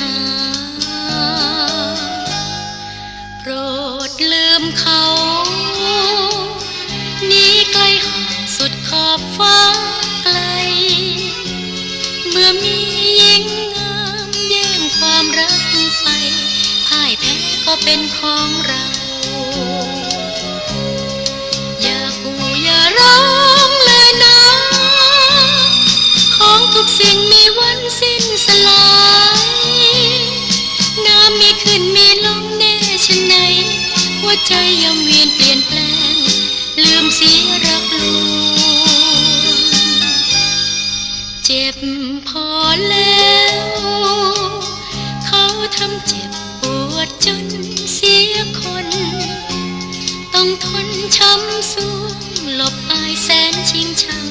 หา โปรดลืมเขานีไกลห่างสุดขอบฟ้าไกล เมื่อมีหญิงงามแย่งความรักไปพ่ายแพ้ก็เป็นของเรา ใจย่อมเวียนเปลี่ยนแปลง ลืมเสียรักลวงเจ็บพอแล้ว เขาทำเจ็บปวดจนเสียคน ต้องทนช้ำสูงหลบอายแสนชิงชัง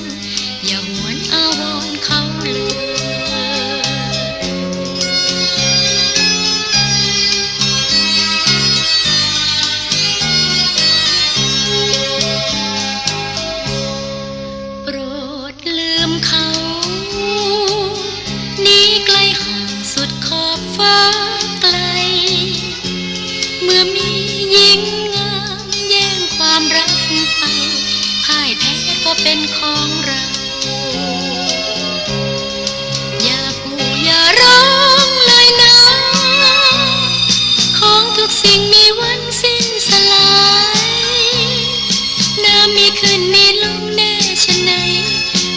อย่าหวนอาวรเขาเลย เป็นของเรา อย่ากูอย่าร้องเลยนะ ของทุกสิ่งมีวันสิ้นสลาย น้ำมีขึ้นมีลงแน่ฉันไหน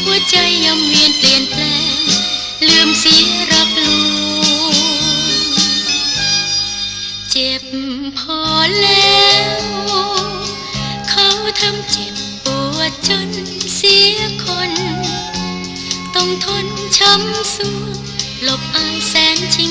หัวใจย่อมเวียนเปลี่ยนแปลง ลืมเสียรักลวงเจ็บพอ ทนช้ำสู้หลบอายแสนชิง